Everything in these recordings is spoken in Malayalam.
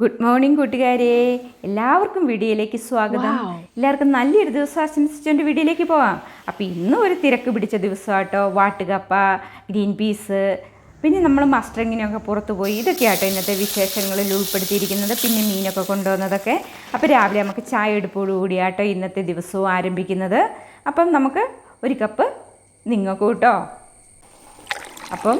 ഗുഡ് മോർണിംഗ് കൂട്ടുകാരെ. എല്ലാവർക്കും വീഡിയോയിലേക്ക് സ്വാഗതം. എല്ലാവർക്കും നല്ലൊരു ദിവസം ആശംസിച്ചുകൊണ്ട് വീഡിയോയിലേക്ക് പോവാം. അപ്പോൾ ഇന്നും ഒരു തിരക്ക് പിടിച്ച ദിവസമാട്ടോ. വാട്ടുകപ്പ ഗ്രീൻ പീസ് പിന്നെ നമ്മൾ മസ്റ്ററിങ്ങിനൊക്കെ പുറത്ത് പോയി. ഇതൊക്കെ ആട്ടോ ഇന്നത്തെ വിശേഷങ്ങളിൽ ഉൾപ്പെടുത്തിയിരിക്കുന്നത്. പിന്നെ മീനൊക്കെ കൊണ്ടുവന്നതൊക്കെ. അപ്പോൾ രാവിലെ നമുക്ക് ചായ എടുപ്പോടുകൂടിയാട്ടോ ഇന്നത്തെ ദിവസവും ആരംഭിക്കുന്നത്. അപ്പം നമുക്ക് ഒരു കപ്പ് നിങ്ങൾക്ക് കേട്ടോ അപ്പം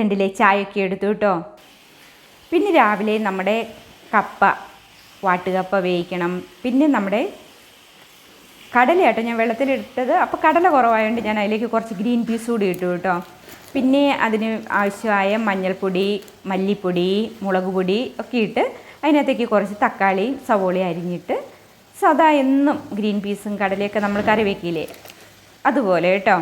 ഇതുണ്ടില്ലേ ചായയൊക്കെ എടുത്തു കേട്ടോ. പിന്നെ രാവിലെ നമ്മുടെ കപ്പ വാട്ടുകപ്പ വേവിക്കണം. പിന്നെ നമ്മുടെ കടലയാട്ടോ ഞാൻ വെള്ളത്തിലിട്ടത്. അപ്പോൾ കടല കുറവായതുകൊണ്ട് ഞാൻ അതിലേക്ക് കുറച്ച് ഗ്രീൻ പീസ് കൂടി ഇട്ടു കേട്ടോ. പിന്നെ അതിന് ആവശ്യമായ മഞ്ഞൾപ്പൊടി മല്ലിപ്പൊടി മുളക് പൊടി ഒക്കെ ഇട്ട് അതിനകത്തേക്ക് കുറച്ച് തക്കാളി സവോളയും അരിഞ്ഞിട്ട് സദാ എന്നും ഗ്രീൻ പീസും കടലയൊക്കെ നമ്മൾ കറി വയ്ക്കില്ലേ അതുപോലെ കേട്ടോ.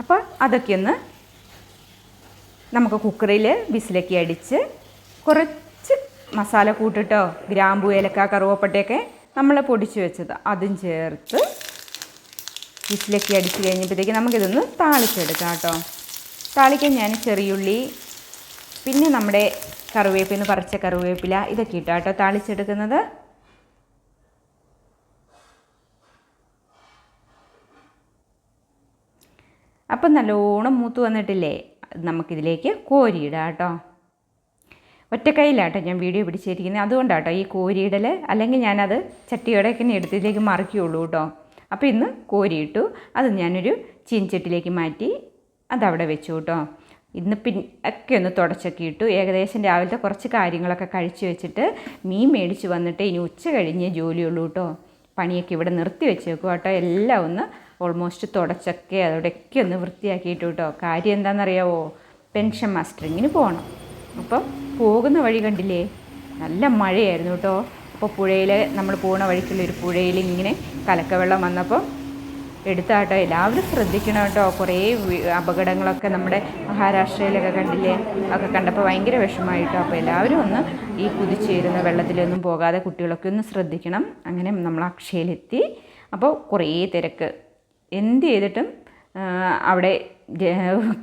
അപ്പോൾ അതൊക്കെ ഒന്ന് നമുക്ക് കുക്കറിൽ വിസിലൊക്കെ അടിച്ച് കുറച്ച് മസാല കൂട്ടിട്ടോ ഗ്രാമ്പു ഏലക്ക കറുവപ്പട്ടയൊക്കെ നമ്മൾ പൊടിച്ച് വെച്ചത്. അതും ചേർത്ത് വിസിലൊക്കെ അടിച്ച് കഴിഞ്ഞപ്പോഴത്തേക്ക് നമുക്കിതൊന്ന് താളിച്ചെടുക്കാം കേട്ടോ. താളിക്കാൻ ഞാൻ ചെറിയുള്ളി പിന്നെ നമ്മുടെ കറിവേപ്പിൽ നിന്ന് പറിച്ച കറിവേപ്പില ഇതൊക്കെ ഇട്ടാട്ടോ താളിച്ചെടുക്കുന്നത്. അപ്പം നല്ലോണം മൂത്ത് വന്നിട്ടില്ലേ? നമുക്കിതിലേക്ക് കോരിയിടാം കേട്ടോ. ഒറ്റക്കൈയിലാട്ടോ ഞാൻ വീഡിയോ പിടിച്ചിരിക്കുന്നത്. അതുകൊണ്ടാട്ടോ ഈ കോരിയിടൽ അല്ലെങ്കിൽ ഞാനത് ചട്ടിയോടെയൊക്കെ എടുത്ത് ഇതിലേക്ക് മറിക്കുകയുള്ളൂ കേട്ടോ. അപ്പോൾ ഇന്ന് കോരിയിട്ടു. അത് ഞാനൊരു ചീൻചട്ടിലേക്ക് മാറ്റി അതവിടെ വെച്ചു കേട്ടോ. ഇന്ന് പിൻ ഒക്കെ ഒന്ന് തുടച്ചൊക്കെ ഇട്ടു. ഏകദേശം രാവിലത്തെ കുറച്ച് കാര്യങ്ങളൊക്കെ കഴിച്ചു വെച്ചിട്ട് മീൻ മേടിച്ച് വന്നിട്ട് ഇനി ഉച്ച കഴിഞ്ഞേ ജോലിയുള്ളൂ കേട്ടോ. പണിയൊക്കെ ഇവിടെ നിർത്തി വെച്ചേക്കും കേട്ടോ എല്ലാം ഒന്ന് ഓൾമോസ്റ്റ് തുടച്ചൊക്കെ അവിടെയൊക്കെ ഒന്ന് വൃത്തിയാക്കിയിട്ട് കേട്ടോ. കാര്യം എന്താണെന്നറിയാവോ? പെൻഷൻ മാസ്റ്ററിങ്ങിന് പോകണം അപ്പം പോകുന്ന വഴി കണ്ടില്ലേ? നല്ല മഴയായിരുന്നു കേട്ടോ. അപ്പോൾ പുഴയിൽ നമ്മൾ പോകുന്ന വഴിക്കുള്ള ഒരു പുഴയിൽ ഇങ്ങനെ കലക്കവെള്ളം വന്നപ്പോൾ എടുത്താട്ടോ എല്ലാവരും ശ്രദ്ധിക്കണം കേട്ടോ. കുറേ അപകടങ്ങളൊക്കെ നമ്മുടെ മഹാരാഷ്ട്രയിലൊക്കെ കണ്ടില്ലേ? ഒക്കെ കണ്ടപ്പോൾ ഭയങ്കര വിഷമമായിട്ടോ. അപ്പോൾ എല്ലാവരും ഒന്ന് ഈ കുതിച്ചേരുന്ന വെള്ളത്തിലൊന്നും പോകാതെ കുട്ടികളൊക്കെ ഒന്ന് ശ്രദ്ധിക്കണം. അങ്ങനെ നമ്മൾ അക്ഷയയിലെത്തി അപ്പോൾ കുറേ തിരക്ക്. എന്ത് ചെയ്തിട്ടും അവിടെ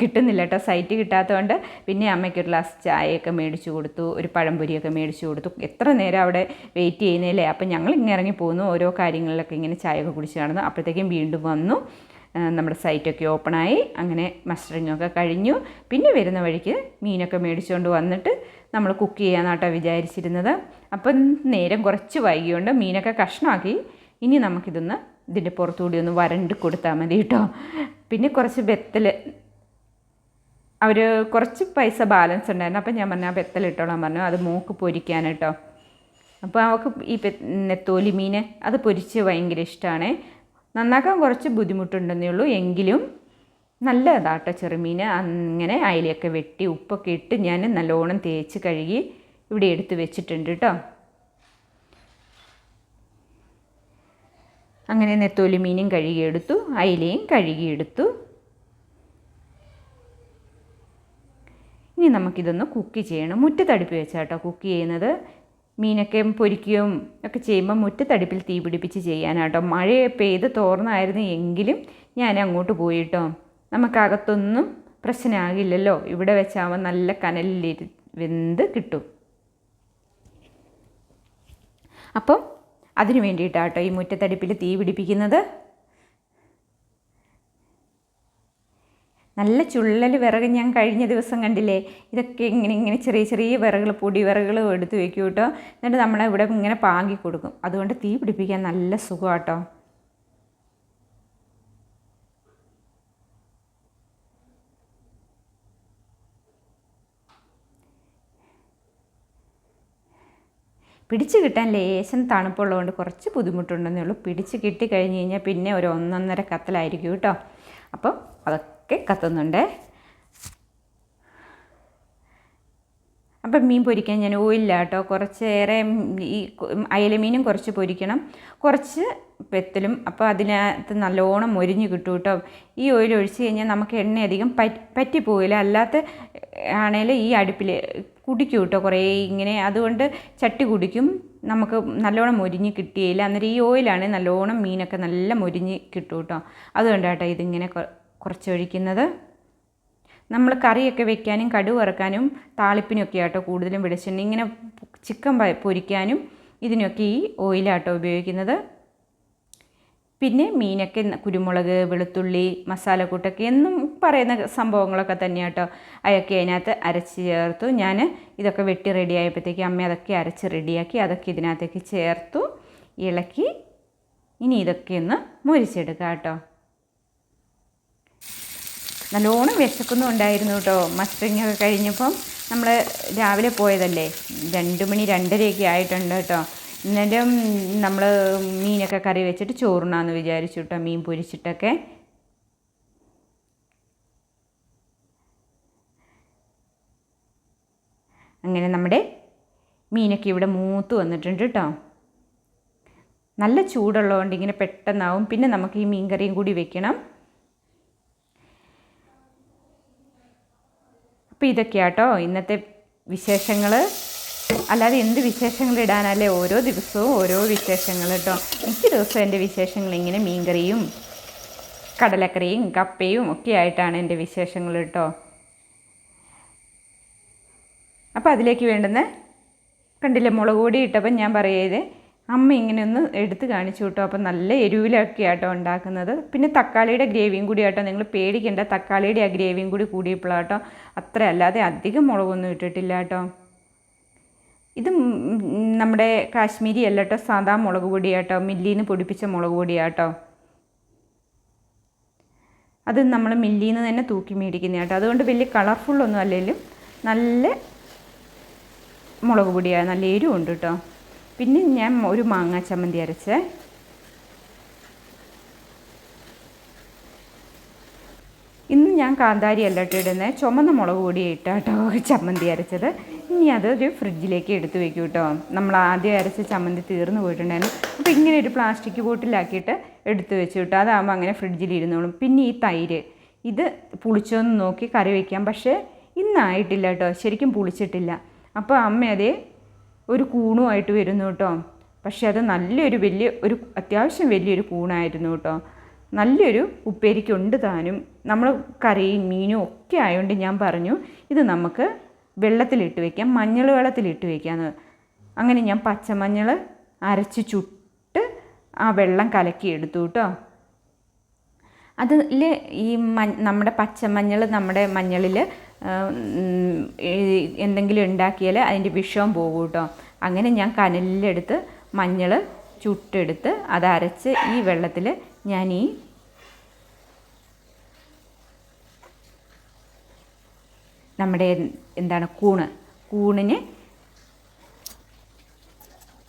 കിട്ടുന്നില്ല കേട്ടോ സൈറ്റ് കിട്ടാത്തതുകൊണ്ട് പിന്നെ അമ്മയ്ക്ക് ഒരു ഗ്ലാസ് ചായയൊക്കെ മേടിച്ചു കൊടുത്തു ഒരു പഴംപൊരിയൊക്കെ മേടിച്ചു കൊടുത്തു. എത്ര നേരം അവിടെ വെയിറ്റ് ചെയ്യുന്നില്ലേ? അപ്പം ഞങ്ങൾ ഇങ്ങനെ ഇറങ്ങി പോകുന്നു ഓരോ കാര്യങ്ങളിലൊക്കെ ഇങ്ങനെ ചായയൊക്കെ കുടിച്ച് നടന്നു. അപ്പോഴത്തേക്കും വീണ്ടും വന്നു. നമ്മുടെ സൈറ്റൊക്കെ ഓപ്പണായി. അങ്ങനെ മസ്റ്ററിങ്ങൊക്കെ കഴിഞ്ഞു. പിന്നെ വരുന്ന വഴിക്ക് മീനൊക്കെ മേടിച്ചുകൊണ്ട് വന്നിട്ട് നമ്മൾ കുക്ക് ചെയ്യാനാട്ടോ വിചാരിച്ചിരുന്നത്. അപ്പം നേരം കുറച്ച് വൈകിയോണ്ട് മീനൊക്കെ കഷ്ണമാക്കി. ഇനി നമുക്കിതൊന്ന് ഇതിന്റെ പുറത്തുകൂടി ഒന്ന് വരണ്ട് കൊടുത്താൽ മതി കേട്ടോ. പിന്നെ കുറച്ച് ബെത്തൽ അവർ കുറച്ച് പൈസ ബാലൻസ് ഉണ്ടായിരുന്നു. അപ്പം ഞാൻ പറഞ്ഞു ആ ബെത്തൽ ഇട്ടോളാൻ പറഞ്ഞു. അത് മൂക്ക് പൊരിക്കാൻ കേട്ടോ. അപ്പോൾ അവൾക്ക് ഈ നെത്തോലി മീൻ അത് പൊരിച്ച് ഭയങ്കര ഇഷ്ടമാണ് നന്നാക്കാൻ കുറച്ച് ബുദ്ധിമുട്ടുണ്ടെന്നേ ഉള്ളൂ. എങ്കിലും നല്ലതാട്ടോ ചെറുമീൻ അങ്ങനെ അയിലയൊക്കെ വെട്ടി ഉപ്പൊക്കെ ഇട്ട് ഞാൻ നല്ലോണം തേച്ച് കഴുകി ഇവിടെ എടുത്ത് വെച്ചിട്ടുണ്ട് കേട്ടോ. അങ്ങനെ നെത്തോലി മീനും കഴുകിയെടുത്തു അയിലയും കഴുകിയെടുത്തു. ഇനി നമുക്കിതൊന്ന് കുക്ക് ചെയ്യണം. മുറ്റത്തടുപ്പ് വെച്ചാട്ടോ കുക്ക് ചെയ്യുന്നത്. മീനൊക്കെ പൊരിക്കുകയും ഒക്കെ ചെയ്യുമ്പോൾ മുറ്റത്തടുപ്പിൽ തീ പിടിപ്പിച്ച് ചെയ്യാനാട്ടോ. മഴ പെയ്ത് തോർന്നായിരുന്നു എങ്കിലും ഞാൻ അങ്ങോട്ട് പോയിട്ടോ. നമുക്കകത്തൊന്നും പ്രശ്നമാകില്ലല്ലോ. ഇവിടെ വെച്ചാകുമ്പോൾ നല്ല കനലിൽ വെന്ത് കിട്ടും. അപ്പം അതിന് വേണ്ടിയിട്ടാട്ടോ ഈ മുറ്റത്തടുപ്പിൽ തീ പിടിപ്പിക്കുന്നത്. നല്ല ചുള്ളൽ വിറക് ഞാൻ കഴിഞ്ഞ ദിവസം കണ്ടില്ലേ? ഇതൊക്കെ ഇങ്ങനെ ഇങ്ങനെ ചെറിയ ചെറിയ വിറകൾ പൊടി വിറകൾ എടുത്ത് വെക്കും കേട്ടോ എന്നിട്ട് നമ്മളെ ഇവിടെ ഇങ്ങനെ പാങ്ങി കൊടുക്കും. അതുകൊണ്ട് തീ പിടിപ്പിക്കാൻ നല്ല സുഖമാട്ടോ. പിടിച്ച് കിട്ടാൻ ലേശം തണുപ്പുള്ളതുകൊണ്ട് കുറച്ച് ബുദ്ധിമുട്ടുണ്ടെന്നേ ഉള്ളൂ. പിടിച്ച് കിട്ടി കഴിഞ്ഞ് കഴിഞ്ഞാൽ പിന്നെ ഒരു ഒന്നൊന്നര കത്തലായിരിക്കും കേട്ടോ. അപ്പം അതൊക്കെ കത്തുന്നുണ്ട്. അപ്പം മീൻ പൊരിക്കാൻ ഞാൻ ഓയിലില്ല കേട്ടോ കുറച്ചേറെ ഈ അയലമീനും കുറച്ച് പൊരിക്കണം. കുറച്ച് പെത്തലും അപ്പോൾ അതിനകത്ത് നല്ലോണം മൊരിഞ്ഞ് കിട്ടും കേട്ടോ ഈ ഓയിൽ ഒഴിച്ച് കഴിഞ്ഞാൽ നമുക്ക് എണ്ണ അധികം പറ്റി പറ്റിപ്പോയില്ല അല്ലാത്ത ആണേൽ ഈ അടുപ്പിൽ കുടിക്കും കേട്ടോ കുറേ ഇങ്ങനെ. അതുകൊണ്ട് ചട്ടി കുടിക്കും. നമുക്ക് നല്ലോണം മൊരിഞ്ഞ് കിട്ടിയില്ല അന്നേരം ഈ ഓയിലാണ് നല്ലോണം മീനൊക്കെ നല്ല മൊരിഞ്ഞ് കിട്ടും കേട്ടോ അതുകൊണ്ടാട്ടോ ഇതിങ്ങനെ കുറച്ച് കുറച്ചൊഴിക്കുന്നത്. നമ്മൾ കറിയൊക്കെ വെക്കാനും കടുവ് ഇറക്കാനും താളിപ്പിനൊക്കെ ആട്ടോ കൂടുതലും വെളിച്ചെണ്ണ ഇങ്ങനെ ചിക്കൻ പൊരിക്കാനും ഇതിനൊക്കെ ഈ ഓയിലാട്ടോ ഉപയോഗിക്കുന്നത്. പിന്നെ മീനൊക്കെ കുരുമുളക് വെളുത്തുള്ളി മസാലക്കൂട്ടൊക്കെ എന്നും പറയുന്ന സംഭവങ്ങളൊക്കെ തന്നെയാട്ടോ. അതൊക്കെ അതിനകത്ത് അരച്ച് ചേർത്തു. ഞാൻ ഇതൊക്കെ വെട്ടി റെഡി ആയപ്പോഴത്തേക്ക് അമ്മ അതൊക്കെ അരച്ച് റെഡിയാക്കി അതൊക്കെ ഇതിനകത്തേക്ക് ചേർത്തു. ഇളക്കി. ഇനി ഇതൊക്കെ ഒന്ന് മുരിച്ചെടുക്കാം കേട്ടോ. നല്ലോണം വിശക്കുന്നുണ്ടായിരുന്നു കേട്ടോ. മസ്റ്ററിങ് ഒക്കെ കഴിഞ്ഞപ്പം നമ്മൾ രാവിലെ പോയതല്ലേ? രണ്ട് മണി രണ്ടരയൊക്കെ ആയിട്ടുണ്ട് കേട്ടോ. എന്നാലും നമ്മൾ മീനൊക്കെ കറി വെച്ചിട്ട് ചോറുണ്ണാന്ന് വിചാരിച്ചു കേട്ടോ മീൻ പൊരിച്ചിട്ടൊക്കെ. അങ്ങനെ നമ്മുടെ മീനൊക്കെ ഇവിടെ മൂത്ത് വന്നിട്ടുണ്ട് കേട്ടോ നല്ല ചൂടുള്ളതുകൊണ്ട് ഇങ്ങനെ പെട്ടെന്നാവും. പിന്നെ നമുക്ക് ഈ മീൻ കറിയും കൂടി വെക്കണം. അപ്പോൾ ഇതൊക്കെയാട്ടോ ഇന്നത്തെ വിശേഷങ്ങൾ അല്ലാതെ എന്ത് വിശേഷങ്ങളിടാനല്ലേ ഓരോ ദിവസവും ഓരോ വിശേഷങ്ങൾ കേട്ടോ മിക്ക ദിവസവും എന്റെ വിശേഷങ്ങൾ ഇങ്ങനെ മീൻകറിയും കടലക്കറിയും കപ്പയും ഒക്കെ ആയിട്ടാണ് എന്റെ വിശേഷങ്ങൾ കേട്ടോ അപ്പോൾ അതിലേക്ക് വേണ്ടുന്ന കണ്ടില്ലേ മുളക് പൊടി ഇട്ടപ്പം ഞാൻ പറയത് അമ്മ ഇങ്ങനെ ഒന്ന് എടുത്ത് കാണിച്ചു കേട്ടോ അപ്പം നല്ല എരിവിലൊക്കെ ആട്ടോ ഉണ്ടാക്കുന്നത്. പിന്നെ തക്കാളിയുടെ ഗ്രേവിയും കൂടി ആട്ടോ. നിങ്ങൾ പേടിക്കേണ്ട തക്കാളിയുടെ ആ ഗ്രേവിയും കൂടി കൂടിയപ്പോഴാട്ടോ അത്ര അല്ലാതെ അധികം മുളകൊന്നും ഇട്ടിട്ടില്ല കേട്ടോ ഇത് നമ്മുടെ കാശ്മീരി അല്ല കേട്ടോ സാധാ മുളക് പൊടിയാട്ടോ മില്ലിന്ന് പൊടിപ്പിച്ച മുളക് പൊടിയാട്ടോ. അത് നമ്മൾ മില്ലീന്ന് തന്നെ തൂക്കി മേടിക്കുന്ന കേട്ടോ. അതുകൊണ്ട് വലിയ കളർഫുള്ളൊന്നും അല്ലെങ്കിലും നല്ല മുളക് പൊടിയാണ് നല്ല എരിവുണ്ട് കേട്ടോ. പിന്നെ ഞാൻ ഒരു മാങ്ങ ചമ്മന്തി അരച്ചേ. ഇന്ന് ഞാൻ കാന്താരി അല്ല ഇടുന്നത് ചുമന്ന മുളക് പൊടി ഇട്ടാട്ടോ ചമ്മന്തി അരച്ചത്. ഇനി അതൊരു ഫ്രിഡ്ജിലേക്ക് എടുത്ത് വെക്കും കേട്ടോ നമ്മൾ ആദ്യം അരച്ച ചമ്മന്തി തീർന്നു പോയിട്ടുണ്ടായിരുന്നു. അപ്പോൾ ഇങ്ങനെ ഒരു പ്ലാസ്റ്റിക് ബോട്ടിലാക്കിയിട്ട് എടുത്തു വെച്ചു കേട്ടോ അതാകുമ്പോൾ അങ്ങനെ ഫ്രിഡ്ജിൽ ഇരുന്നോളും. പിന്നെ ഈ തൈര്. ഇത് പുളിച്ചോന്ന് നോക്കി കറി വയ്ക്കാം പക്ഷേ ഇന്നായിട്ടില്ല കേട്ടോ ശരിക്കും പുളിച്ചിട്ടില്ല. അപ്പോൾ അമ്മ അതേ ഒരു കൂണുമായിട്ട് വരുന്നു കേട്ടോ പക്ഷേ അത് നല്ലൊരു വലിയ ഒരു അത്യാവശ്യം വലിയൊരു കൂണായിരുന്നു കേട്ടോ നല്ലൊരു ഉപ്പേരിക്കുണ്ട് താനും. നമ്മൾ കറിയും മീനും ഒക്കെ ആയതുകൊണ്ട് ഞാൻ പറഞ്ഞു ഇത് നമുക്ക് വെള്ളത്തിലിട്ട് വയ്ക്കാം മഞ്ഞൾ വെള്ളത്തിലിട്ട് വയ്ക്കാമെന്ന് അങ്ങനെ ഞാൻ പച്ചമഞ്ഞൾ അരച്ച് ചുട്ട് ആ വെള്ളം കലക്കി എടുത്തു കേട്ടോ അതിൽ ഈ നമ്മുടെ പച്ചമഞ്ഞൾ നമ്മുടെ മഞ്ഞളിൽ എന്തെങ്കിലും ഉണ്ടാക്കിയാൽ അതിന്റെ വിഷവും പോകും കേട്ടോ അങ്ങനെ ഞാൻ കനലിലെടുത്ത് മഞ്ഞൾ ചുട്ടെടുത്ത് അത് അരച്ച് ഈ വെള്ളത്തിൽ ഞാൻ ഈ നമ്മുടെ എന്താണ് കൂണ്. കൂണിന്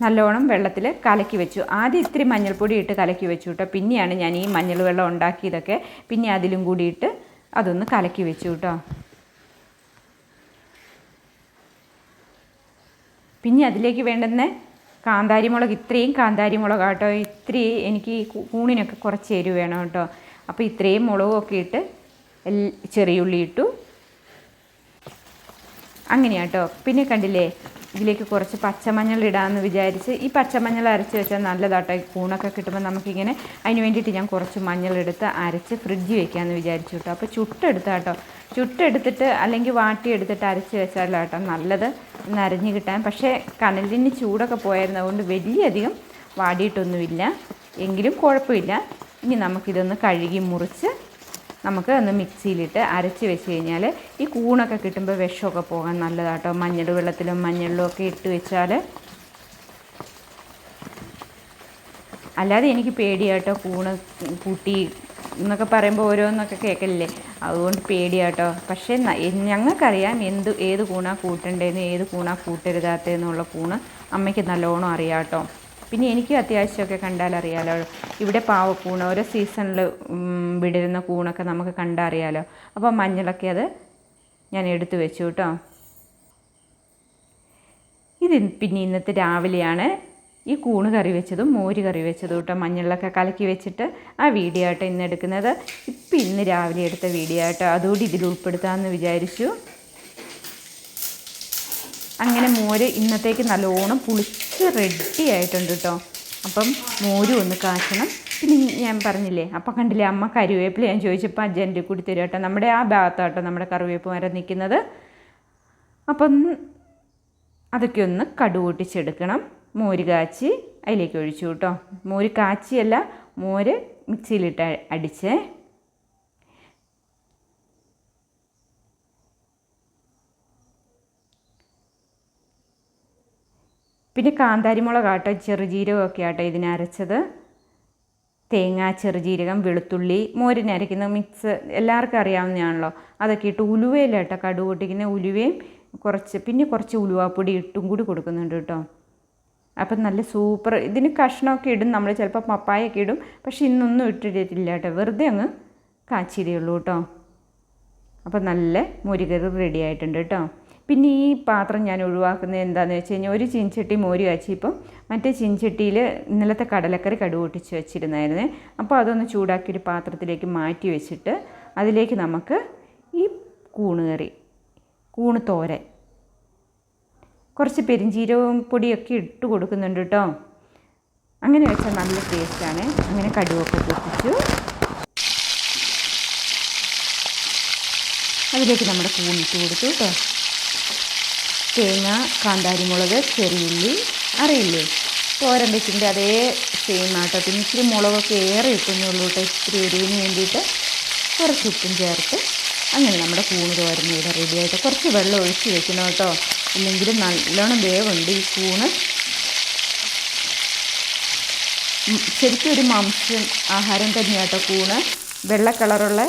നല്ലോണം വെള്ളത്തിൽ കലക്കി വെച്ചു. ആദ്യം ഇത്തിരി മഞ്ഞൾപ്പൊടി ഇട്ട് കലക്കി വെച്ചു കേട്ടോ പിന്നെയാണ് ഞാൻ ഈ മഞ്ഞൾ വെള്ളം ഉണ്ടാക്കിയതൊക്കെ. പിന്നെ അതിലും കൂടിയിട്ട് അതൊന്ന് കലക്കി വെച്ചു കേട്ടോ പിന്നെ അതിലേക്ക് വേണ്ടുന്ന കാന്താരി മുളക് ഇത്രയും കാന്താരി മുളക് കേട്ടോ ഇത്തിരി എനിക്ക് കൂണിനൊക്കെ കുറച്ച് എരിവ് വേണം കേട്ടോ അപ്പോൾ ഇത്രയും മുളകൊക്കെ ഇട്ട് ചെറിയുള്ളി ഇട്ടു. അങ്ങനെയാട്ടോ. പിന്നെ കണ്ടില്ലേ ഇതിലേക്ക് കുറച്ച് പച്ചമഞ്ഞൾ ഇടാമെന്ന് വിചാരിച്ച് ഈ പച്ചമഞ്ഞൾ അരച്ച് വെച്ചാൽ നല്ലതാട്ടോ. ഈ കൂണൊക്കെ കിട്ടുമ്പോൾ നമുക്കിങ്ങനെ അതിന് വേണ്ടിയിട്ട് ഞാൻ കുറച്ച് മഞ്ഞൾ എടുത്ത് അരച്ച് ഫ്രിഡ്ജ് വെക്കാമെന്ന് വിചാരിച്ചു കേട്ടോ അപ്പോൾ ചുട്ടെടുത്താട്ടോ. ചുട്ടെടുത്തിട്ട് അല്ലെങ്കിൽ വാട്ടിയെടുത്തിട്ട് അരച്ച് വെച്ചാലാട്ടോ നല്ലത് നരഞ്ഞ് കിട്ടാൻ. പക്ഷേ കനലിന് ചൂടൊക്കെ പോയിരുന്നതുകൊണ്ട് വലിയധികം വാടിയിട്ടൊന്നുമില്ല. എങ്കിലും കുഴപ്പമില്ല. ഇനി നമുക്കിതൊന്ന് കഴുകി മുറിച്ച് നമുക്ക് ഒന്ന് മിക്സിയിലിട്ട് അരച്ച് വെച്ച് കഴിഞ്ഞാൽ ഈ കൂണൊക്കെ കിട്ടുമ്പോൾ വിഷമൊക്കെ പോകാൻ നല്ലതാട്ടോ. മഞ്ഞൾ വെള്ളത്തിലും മഞ്ഞളിലും ഒക്കെ ഇട്ട് വെച്ചാൽ അല്ലാതെ എനിക്ക് പേടിയാട്ടോ കൂണ് കൂട്ടി എന്നൊക്കെ പറയുമ്പോൾ ഓരോന്നൊക്കെ കേൾക്കലില്ലേ അതുകൊണ്ട് പേടിയാട്ടോ. പക്ഷേ ഞങ്ങൾക്കറിയാം എന്ത് ഏത് കൂണാ കൂട്ടേണ്ടതെന്ന് ഏത് കൂണാ കൂട്ടരുതാത്തതെന്നുള്ള കൂണ് അമ്മയ്ക്ക് നല്ലോണം അറിയാം കേട്ടോ പിന്നെ എനിക്ക് അത്യാവശ്യമൊക്കെ കണ്ടാൽ അറിയാലോ ഇവിടെ പാവക്കൂണ് ഓരോ സീസണിൽ വിടരുന്ന കൂണൊക്കെ നമുക്ക് കണ്ടറിയാലോ. അപ്പോൾ മഞ്ഞളൊക്കെ അത് ഞാൻ എടുത്തു വെച്ചു കേട്ടോ. ഇത് പിന്നെ ഇന്നത്തെ രാവിലെയാണ് ഈ കൂണ് കറി വെച്ചതും മോര് കറി വെച്ചതും കേട്ടോ. മഞ്ഞളിലൊക്കെ കലക്കി വെച്ചിട്ട് ആ വീഡിയോ ആട്ടോ ഇന്ന് എടുക്കുന്നത്. ഇപ്പം ഇന്ന് രാവിലെ എടുത്ത വീഡിയോ ആട്ടോ. അതുകൂടി ഇതിൽ ഉൾപ്പെടുത്താമെന്ന് വിചാരിച്ചു. അങ്ങനെ മോര് ഇന്നത്തേക്ക് നല്ലോണം പുളിച്ച് റെഡി ആയിട്ടുണ്ട് കേട്ടോ അപ്പം മോരും ഒന്ന് കാച്ചണം. പിന്നെ ഞാൻ പറഞ്ഞില്ലേ അപ്പം കണ്ടില്ലേ അമ്മ കറിവേപ്പില ഞാൻ ചോദിച്ചപ്പോൾ അജന്റെ കൂടി തരും കേട്ടോ നമ്മുടെ ആ ഭാഗത്താട്ടോ നമ്മുടെ കറിവേപ്പ് വരെ നിൽക്കുന്നത് അപ്പം അതൊക്കെ ഒന്ന് കടുകൂട്ടിച്ചെടുക്കണം. മോര് കാച്ചി അതിലേക്ക് ഒഴിച്ചു കേട്ടോ മോര് കാച്ചിയല്ല മോര് മിക്സിയിലിട്ട് അടിച്ചേ. പിന്നെ കാന്താരിമുളക് ആട്ടോ ചെറുജീരകമൊക്കെ ആട്ടോ ഇതിനരച്ചത് തേങ്ങ ചെറുജീരകം വെളുത്തുള്ളി മോരിന് അരയ്ക്കുന്ന മിക്സ് എല്ലാവർക്കും അറിയാവുന്നതാണല്ലോ. അതൊക്കെ ഇട്ട് ഉലുവയിലാട്ടോ കടുക് പൊട്ടിക്കുന്ന ഉലുവയും കുറച്ച് പിന്നെ കുറച്ച് ഉലുവാപ്പൊടി ഇട്ടും കൂടി കൊടുക്കുന്നുണ്ട് കേട്ടോ. അപ്പം നല്ല സൂപ്പർ ഇതിന് കഷ്ണമൊക്കെ ഇടും നമ്മൾ ചിലപ്പോൾ പപ്പായൊക്കെ ഇടും പക്ഷേ ഇന്നൊന്നും ഇട്ടിട്ടില്ല കേട്ടോ വെറുതെ അങ്ങ് കാച്ചിയതേ ഉള്ളൂ കേട്ടോ. അപ്പം നല്ല മോരുകറി റെഡി ആയിട്ടുണ്ട് കേട്ടോ. പിന്നെ ഈ പാത്രം ഞാൻ ഒഴിവാക്കുന്നത് എന്താണെന്ന് വെച്ച് കഴിഞ്ഞാൽ ഒരു ചീൻചട്ടി മോര് കാച്ചിപ്പം മറ്റേ ചീൻചട്ടിയിൽ ഇന്നലത്തെ കടലക്കറി കടുക് പൊട്ടിച്ച് വെച്ചിരുന്നായിരുന്നേ. അപ്പോൾ അതൊന്ന് ചൂടാക്കി ഒരു പാത്രത്തിലേക്ക് മാറ്റി വെച്ചിട്ട് അതിലേക്ക് നമുക്ക് ഈ കൂണ് കറി കൂണ് തോരൻ കുറച്ച് പെരിഞ്ചീരവും പൊടിയൊക്കെ ഇട്ട് കൊടുക്കുന്നുണ്ട് കേട്ടോ അങ്ങനെ വെച്ചാൽ നല്ല ടേസ്റ്റാണ്. അങ്ങനെ കടുവൊക്കെ പൊട്ടിച്ചു. അതിലേക്ക് നമ്മുടെ കൂണിട്ട് കൊടുത്തു കേട്ടോ തേങ്ങ കാന്താരിമുളക് ചെറിയുള്ളി അറിയില്ലേ തോരൻ വെച്ചിന്റെ അതേ സെയിം ആട്ടോ. പിന്നെ ഇച്ചിരി മുളകൊക്കെ ഏറെ ഇട്ടുന്നുള്ളൂ കേട്ടോ ഇച്ചിരി എരിവിന് വേണ്ടിയിട്ട് കുറച്ച് ഉപ്പും ചേർത്ത് അങ്ങനെ നമ്മുടെ കൂണ് തോരൻ ഇവിടെ റെഡി ആയിട്ട് കുറച്ച് വെള്ളം ഒഴിച്ച് വെക്കണം കേട്ടോ ഇല്ലെങ്കിൽ നല്ലോണം വേവുണ്ട് ഈ കൂണ്. ശരിക്കും ഒരു മാംസ്യം ആഹാരം തന്നെയാട്ടോ കൂണ്. വെള്ള കളറുള്ള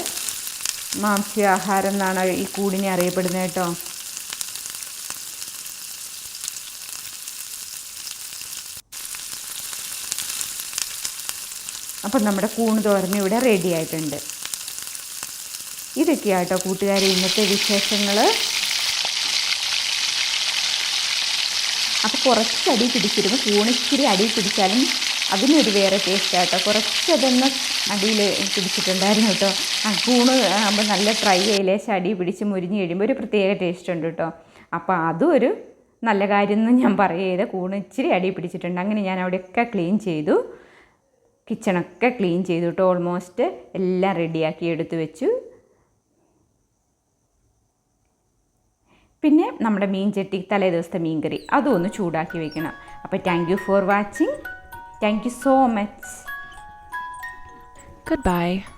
മാംസ്യ ആഹാരം എന്നാണ് ഈ കൂടിനെ അറിയപ്പെടുന്നത് കേട്ടോ അപ്പം നമ്മുടെ കൂണ് തോരൻ ഇവിടെ റെഡി ആയിട്ടുണ്ട്. ഇതൊക്കെയാട്ടോ കൂട്ടുകാരെ ഇന്നത്തെ വിശേഷങ്ങൾ അപ്പോൾ കുറച്ച് അടി പിടിച്ചിരുന്നു. കൂണിച്ചിരി അടി പിടിച്ചാലും അതിനൊരു വേറെ ടേസ്റ്റ് ആട്ടോ കുറച്ചതൊന്ന് അടിയിൽ പിടിച്ചിട്ടുണ്ടായിരുന്നു കേട്ടോ ആ കൂണ് ആകുമ്പോൾ നല്ല ഫ്രൈ ലേശം അടി പിടിച്ച് മുരിഞ്ഞ് കഴിയുമ്പോൾ ഒരു പ്രത്യേക ടേസ്റ്റ് ഉണ്ട് കേട്ടോ അപ്പോൾ അതും ഒരു നല്ല കാര്യം എന്ന് ഞാൻ പറയുക കൂണ് ഇച്ചിരി അടി പിടിച്ചിട്ടുണ്ട്. അങ്ങനെ ഞാൻ അവിടെയൊക്കെ ക്ലീൻ ചെയ്തു. കിച്ചണൊക്കെ ക്ലീൻ ചെയ്തു കേട്ടോ ഓൾമോസ്റ്റ് എല്ലാം റെഡിയാക്കി എടുത്തു വെച്ചു. പിന്നെ നമ്മുടെ മീൻ ചട്ടി തലേ ദിവസത്തെ മീൻ കറി അതും ഒന്ന് ചൂടാക്കി വെക്കണം. അപ്പോൾ thank you for watching thank you so much Goodbye.